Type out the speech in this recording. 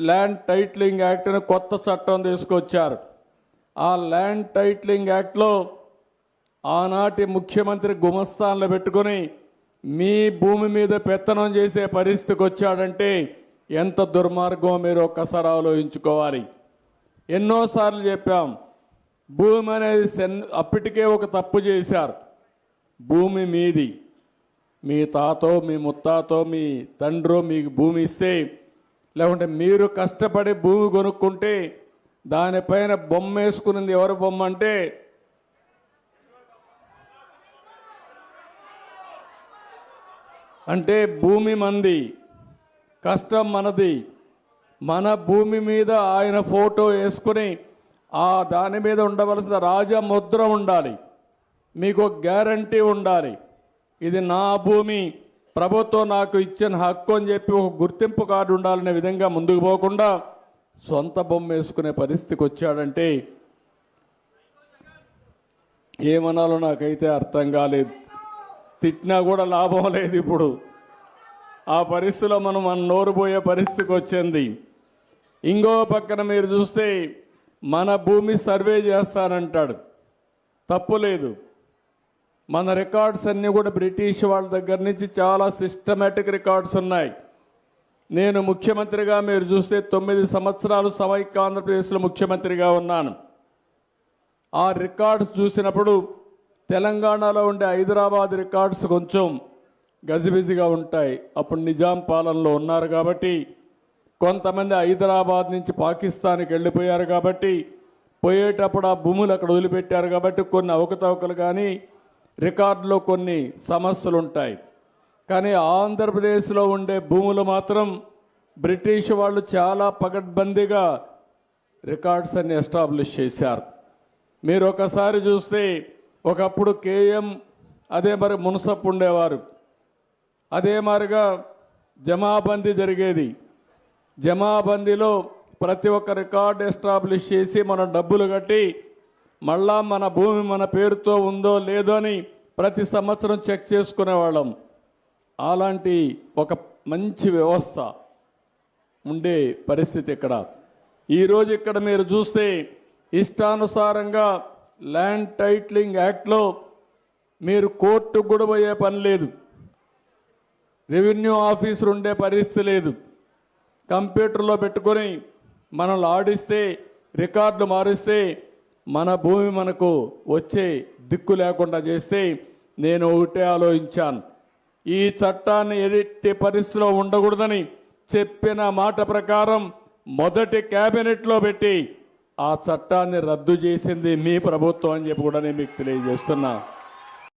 Land titling act అని కొత్త చట్టం తీసుకొచ్చారు. ఆ ల్యాండ్ టైట్లింగ్ యాక్ట్లో ఆనాటి ముఖ్యమంత్రి గుమస్థాన్లో పెట్టుకొని మీ భూమి మీద పెత్తనం చేసే పరిస్థితికి వచ్చాడంటే ఎంత దుర్మార్గం మీరు ఒక్కసారి ఆలోచించుకోవాలి. ఎన్నోసార్లు చెప్పాం భూమి అనేది సెన్- అప్పటికే ఒక తప్పు చేశారు. భూమి మీది. మీ తాతో మీ ముత్తాతో మీ తండ్రో మీకు భూమి ఇస్తే లేకుంటే మీరు కష్టపడి భూమి కొనుక్కుంటే దానిపైన బొమ్మ వేసుకున్నది ఎవరు బొమ్మ అంటే? అంటే భూమి మంది. కష్టం మనది. మన భూమి మీద ఆయన ఫోటో వేసుకుని ఆ దాని మీద ఉండవలసిన రాజముద్ర ఉండాలి. మీకు గ్యారంటీ ఉండాలి. ఇది నా భూమి. ప్రభుత్వం నాకు ఇచ్చిన హక్కు అని చెప్పి ఒక గుర్తింపు కార్డు ఉండాలనే విధంగా ముందుకు పోకుండా సొంత బొమ్మ వేసుకునే పరిస్థితికి వచ్చాడంటే ఏమనాలో నాకైతే అర్థం కాలేదు. తిట్టినా కూడా లాభం లేదు ఇప్పుడు. ఆ పరిస్థితిలో మనం మన నోరు పోయే పరిస్థితికి వచ్చింది. ఇంకో పక్కన మీరు చూస్తే మన భూమి సర్వే చేస్తానంటాడు. తప్పు లేదు. మన రికార్డ్స్ అన్నీ కూడా బ్రిటిష్ వాళ్ళ దగ్గర నుంచి చాలా సిస్టమేటిక్ రికార్డ్స్ ఉన్నాయి. నేను ముఖ్యమంత్రిగా మీరు చూస్తే తొమ్మిది సంవత్సరాలు సమైక్య ఆంధ్రప్రదేశ్లో ముఖ్యమంత్రిగా ఉన్నాను. ఆ రికార్డ్స్ చూసినప్పుడు తెలంగాణలో ఉండే హైదరాబాద్ రికార్డ్స్ కొంచెం గజిబిజిగా ఉంటాయి. అప్పుడు నిజాం పాలనలో ఉన్నారు కాబట్టి కొంతమంది హైదరాబాద్ నుంచి పాకిస్తాన్కి వెళ్ళిపోయారు కాబట్టి పోయేటప్పుడు ఆ భూములు అక్కడ వదిలిపెట్టారు కాబట్టి కొన్ని అవకతవకలు కానీ రికార్డులో కొన్ని సమస్యలు ఉంటాయి కానీ ఆంధ్రప్రదేశ్లో ఉండే భూములు మాత్రం బ్రిటిష్ వాళ్ళు చాలా పగడ్బందీగా రికార్డ్స్ అన్ని ఎస్టాబ్లిష్ చేశారు. మీరు ఒకసారి చూస్తే ఒకప్పుడు కేఎం అదే మరి మున్సప్ ఉండేవారు. అదే మారిగా జమాబందీ జరిగేది. జమాబందీలో ప్రతి ఒక్క రికార్డ్ ఎస్టాబ్లిష్ చేసి మనం డబ్బులు కట్టి మళ్ళా మన భూమి మన పేరుతో ఉందో లేదో అని ప్రతి సంవత్సరం చెక్ చేసుకునేవాళ్ళం. అలాంటి ఒక మంచి వ్యవస్థ ఉండే పరిస్థితి ఇక్కడ. ఈరోజు ఇక్కడ మీరు చూస్తే ఇష్టానుసారంగా ల్యాండ్ టైట్లింగ్ యాక్ట్లో మీరు కోర్టు కూడా పోయే పని లేదు. రెవెన్యూ ఆఫీసర్ ఉండే పరిస్థితి లేదు. కంప్యూటర్లో పెట్టుకొని మనల్ని ఆడిస్తే రికార్డులు మారిస్తే మన భూమి మనకు వచ్చే దిక్కు లేకుండా చేస్తే నేను ఒకటే ఆలోచించాను. ఈ చట్టాన్ని ఎట్టి పరిస్థితిలో ఉండకూడదని చెప్పిన మాట ప్రకారం మొదటి క్యాబినెట్లో పెట్టి ఆ చట్టాన్ని రద్దు చేసింది మీ ప్రభుత్వం అని చెప్పి కూడా నేను మీకు తెలియజేస్తున్నా.